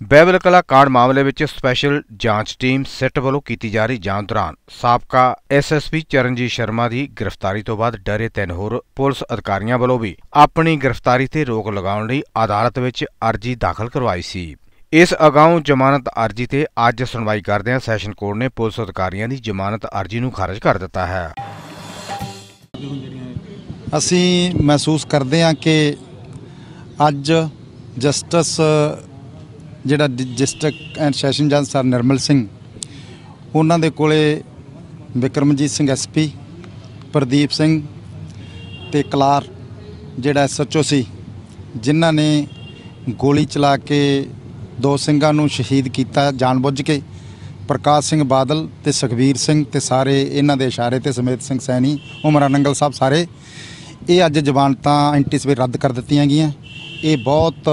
Bible ਕਲਾ ਕਾਂਡ ਮਾਮਲੇ ਵਿੱਚ ਸਪੈਸ਼ਲ ਜਾਂਚ ਟੀਮ ਸਿੱਟ ਵੱਲੋਂ ਕੀਤੀ ਜਾ ਰਹੀ ਜਾਂਚ ਦੌਰਾਨ ਸਾਬਕਾ ਐਸਐਸਪੀ ਚਰਨਜੀਤ ਸ਼ਰਮਾ ਦੀ ਗ੍ਰਿਫਤਾਰੀ ਤੋਂ ਬਾਅਦ ਡਰੇ ਤਿੰਨ ਹੋਰ ਪੁਲਿਸ ਅਧਿਕਾਰੀਆਂ ਵੱਲੋਂ ਵੀ ਆਪਣੀ ਗ੍ਰਿਫਤਾਰੀ ਤੇ ਰੋਕ ਲਗਾਉਣ ਲਈ ਅਦਾਲਤ ਵਿੱਚ ਅਰਜ਼ੀ ਦਾਖਲ ਕਰਵਾਈ ਸੀ। ਇਸ ਅਗਾਊਂ ਜ਼ਮਾਨਤ ਅਰਜ਼ੀ ਤੇ ਅੱਜ ਸੁਣਵਾਈ ਕਰਦਿਆਂ ਸੈਸ਼ਨ ਕੋਰਟ ਨੇ ਪੁਲਿਸ ਅਧਿਕਾਰੀਆਂ ਦੀ ਜ਼ਮਾਨਤ ਅਰਜ਼ੀ ਨੂੰ ਖਾਰਜ ਕਰ ਦਿੱਤਾ ਹੈ। ਅਸੀਂ ਮਹਿਸੂਸ ਕਰਦੇ ਹਾਂ ਕਿ ਅੱਜ ਜਸਟਿਸ ਜਿਹੜਾ ਡਿਸਟ੍ਰਿਕਟ ਐਂਡ ਸੈਸ਼ਨ ਜੱਜ ਸਰ ਨਿਰਮਲ ਸਿੰਘ, ਉਹਨਾਂ ਦੇ ਕੋਲੇ ਵਿਕਰਮਜੀਤ ਸਿੰਘ ਐਸਪੀ ਪ੍ਰਦੀਪ ਸਿੰਘ ਤੇ ਕਲਾਰ ਜਿਹੜਾ ਐਸਐਚਓ ਸੀ, ਜਿਨ੍ਹਾਂ ਨੇ ਗੋਲੀ ਚਲਾ ਕੇ ਦੋ ਸਿੰਘਾਂ ਨੂੰ ਸ਼ਹੀਦ ਕੀਤਾ ਜਾਣਬੁੱਝ ਕੇ, ਪ੍ਰਕਾਸ਼ ਸਿੰਘ ਬਾਦਲ ਤੇ ਸੁਖਬੀਰ ਸਿੰਘ ਤੇ ਸਾਰੇ ਇਹਨਾਂ ਦੇ ਇਸ਼ਾਰੇ ਤੇ ਸਮੇਤ ਸਿੰਘ ਸੈਣੀ, ਉਮਰਾ ਨੰਗਲ ਸਾਹਿਬ ਸਾਰੇ, ਇਹ ਅੱਜ ਜ਼ਮਾਨਤਾਂ ਐਂਟੀਸਪੇਟ ਰੱਦ ਕਰ ਦਿੱਤੀਆਂ ਗਈਆਂ। ਇਹ ਬਹੁਤ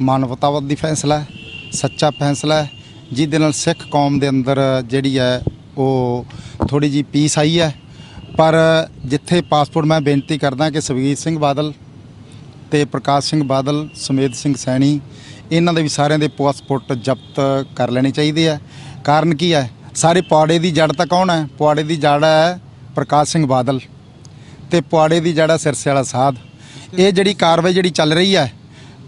ਮਾਨਵਤਾਵਾਦੀ ਫੈਸਲਾ ਹੈ। ਸੱਚਾ ਫੈਸਲਾ ਹੈ, ਜਿਹਦੇ ਨਾਲ ਸਿੱਖ ਕੌਮ ਦੇ ਅੰਦਰ ਜਿਹੜੀ ਹੈ ਉਹ ਥੋੜੀ ਜੀ ਪੀਸ ਆਈ ਹੈ। ਪਰ ਜਿੱਥੇ ਪਾਸਪੋਰਟ ਮੈਂ ਬੇਨਤੀ ਕਰਦਾ ਕਿ ਸੁਖਬੀਰ ਸਿੰਘ ਬਾਦਲ ਤੇ ਪ੍ਰਕਾਸ਼ ਸਿੰਘ ਬਾਦਲ, ਸੁਮੇਧ ਸਿੰਘ ਸੈਣੀ, ਇਹਨਾਂ ਦੇ ਵੀ ਸਾਰਿਆਂ ਦੇ ਪਾਸਪੋਰਟ ਜ਼ਬਤ ਕਰ ਲੈਣੇ ਚਾਹੀਦੇ ਆ। ਕਾਰਨ ਕੀ ਹੈ? ਸਾਰੇ ਪੁਆੜੇ ਦੀ ਜੜ ਤਾਂ ਕੌਣ ਹੈ? ਪੁਆੜੇ ਦੀ ਜੜ ਹੈ ਪ੍ਰਕਾਸ਼ ਸਿੰਘ ਬਾਦਲ ਤੇ ਪੁਆੜੇ ਦੀ ਜੜ ਹੈ ਸਿਰਸੇ ਵਾਲਾ ਸਾਧ। ਇਹ ਜਿਹੜੀ ਕਾਰਵਾਈ ਜਿਹੜੀ ਚੱਲ ਰਹੀ ਹੈ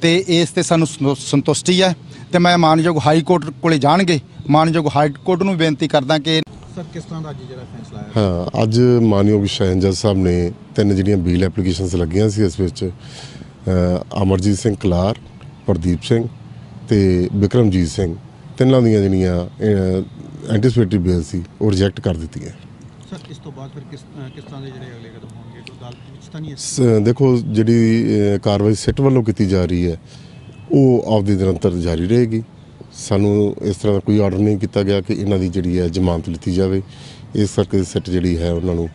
ਤੇ ਇਸ ਤੇ ਸਾਨੂੰ ਸੰਤੁ- ਸੰਤੁਸ਼ਟੀ ਹੈ ਤੇ ਮੈਂ ਮਾਨਯੋਗ ਹਾਈ ਕੋਰਟ ਕੋਲੇ ਜਾਣਗੇ। ਮਾਨਯੋਗ ਹਾਈ ਕੋਰਟ ਨੂੰ ਬੇਨਤੀ ਕਰਦਾ ਕਿ ਸਰ ਕਿਸ ਤਰ੍ਹਾਂ ਦਾ ਅੱਜ ਜਿਹੜਾ ਫੈਸਲਾ ਆਇਆ? ਹਾਂ ਅੱਜ ਮਾਨਯੋਗ ਸ਼ਹਿਨ ਜੱਜ ਸਾਹਿਬ ਨੇ ਤਿੰਨ ਜਿਹੜੀਆਂ ਬੀਲ ਐਪਲੀਕੇਸ਼ਨਸ ਲੱਗੀਆਂ ਸੀ ਇਸ ਵਿੱਚ ਅ, ਅਮਰਜੀਤ ਸਿੰਘ ਕਲਾਰ ਪ੍ਰਦੀਪ ਸਿੰਘ ਤੇ ਵਿਕਰਮਜੀਤ ਸਿੰਘ। ਤਿੰਨਾਂ ਦੀਆਂ ਜਿਹੜੀਆਂ ਐਂਟੀਸਪੇਟਰੀ ਬੇਲ ਸੀ ਉਹ ਰਿਜੈਕਟ ਕਰ ਦਿੱਤੀਆਂ। ਸਰ ਇਸ ਤੋਂ ਬਾਅਦ ਫਿਰ ਕਿਸ ਅ, ਕਿਸ ਤਰ੍ਹਾਂ ਦੇ ਜਿਹੜੇ ਅਗਲੇ ਕਦਮ ਹੋਣਗੇ? ਕੋਈ ਅਦਾਲਤ ਵਿੱਚ ਤਾਂ ਨਹੀਂ ਇਸ ਸ- ਦੇਖੋ ਜਿਹੜੀ ਅ, ਕਾਰਵਾਈ ਸਿੱਟ ਵੱਲੋਂ ਕੀਤੀ ਜਾ ਰਹੀ ਹੈ ਉਹ ਆਪਦੀ ਨਿਰੰਤਰ ਜਾਰੀ ਰਹੇਗੀ। ਸਾਨੂੰ ਇਸ ਤਰ੍ਹਾਂ ਦਾ ਕੋਈ ਆਰਡਰ ਨਹੀਂ ਕੀਤਾ ਗਿਆ ਕਿ ਇਹਨਾਂ ਦੀ ਜਿਹੜੀ ਹੈ ਜ਼ਮਾਨਤ ਲਿੱਤੀ ਜਾਵੇ। ਇਸ ਕਰਕੇ ਸਿੱਟ ਜਿਹੜੀ ਹੈ ਉਹਨਾਂ ਨੂੰ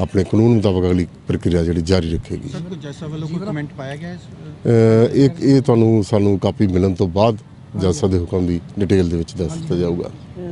ਆਪਣੇ ਕਾਨੂੰਨ ਮੁਤਾਬਕ ਅਗਲੀ ਪ੍ਰਕਿਰਿਆ ਜਿਹੜੀ ਜਾਰੀ ਰੱਖੇਗੀ। ਸਰ ਕੋਈ ਜੱਜ ਸਾਹਿਬ ਵੱਲੋਂ ਕੋਈ ਕਮੈਂਟ ਪਾਇਆ ਗਿਆ ਇਸ ਅ, ਅ, ਇਹ ਇਹ ਤੁਹਾਨੂੰ ਸਾਨੂੰ ਕਾਪੀ ਮਿਲਣ ਤੋਂ ਬਾਅਦ ਜੱਜ ਸਾਹਿਬ ਦੇ ਹੁਕਮ ਦੀ ਡਿਟੇਲ ਦੇ ਵਿੱਚ ਦੱਸ ਦਿੱਤਾ ਜਾਊਗਾ।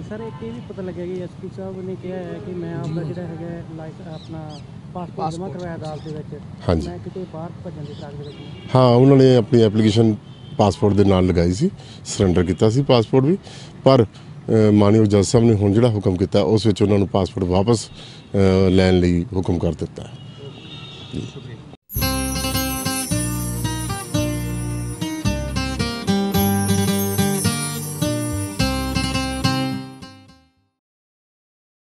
ਸਰ ਇੱਕ ਇਹ ਵੀ ਪਤਾ ਲੱਗਿਆ ਕਿ ਐਸਪੀ ਸਾਹਿਬ ਨੇ ਕਿਹਾ ਹੈ ਕਿ ਮੈਂ ਆਪਦਾ ਜਿਹੜਾ ਹੈਗਾ ਲਾਈਕ ਆਪਣਾ ਪਾਸਪੋਰਟ ਜਮ੍ਹਾਂ ਕਰਵਾਇਆ ਅਦਾਲਤ ਦੇ ਵਿੱਚ। ਹਾਂਜੀ। ਮੈਂ ਕਿਤੇ ਬਾਹਰ ਭੱਜਣ ਦੀ ਤਾਕਤ ਵਿੱਚ ਨਹੀਂ। ਹਾਂ ਉਹਨਾਂ ਨੇ ਆਪਣੀ ਐਪਲੀਕੇਸ਼ਨ ਪਾਸਪੋਰਟ ਦੇ ਨਾਲ ਲਗਾਈ ਸੀ ਸਰੈਂਡਰ ਕੀਤਾ ਸੀ ਪਾਸਪੋਰਟ ਵੀ। ਪਰ ਅ, ਮਾਨਯੋਗ ਜੱਜ ਸਾਹਿਬ ਨੇ ਹੁਣ ਜਿਹੜਾ ਹੁਕਮ ਕੀਤਾ ਉਸ ਵਿੱਚ ਉਹਨਾਂ ਨੂੰ ਪਾਸਪੋਰਟ ਵਾਪਸ ਅ, ਲੈਣ ਲਈ ਹੁਕਮ ਕਰ ਦਿੱਤਾ। ਹੈ ਸ਼ੁਕਰੀਆ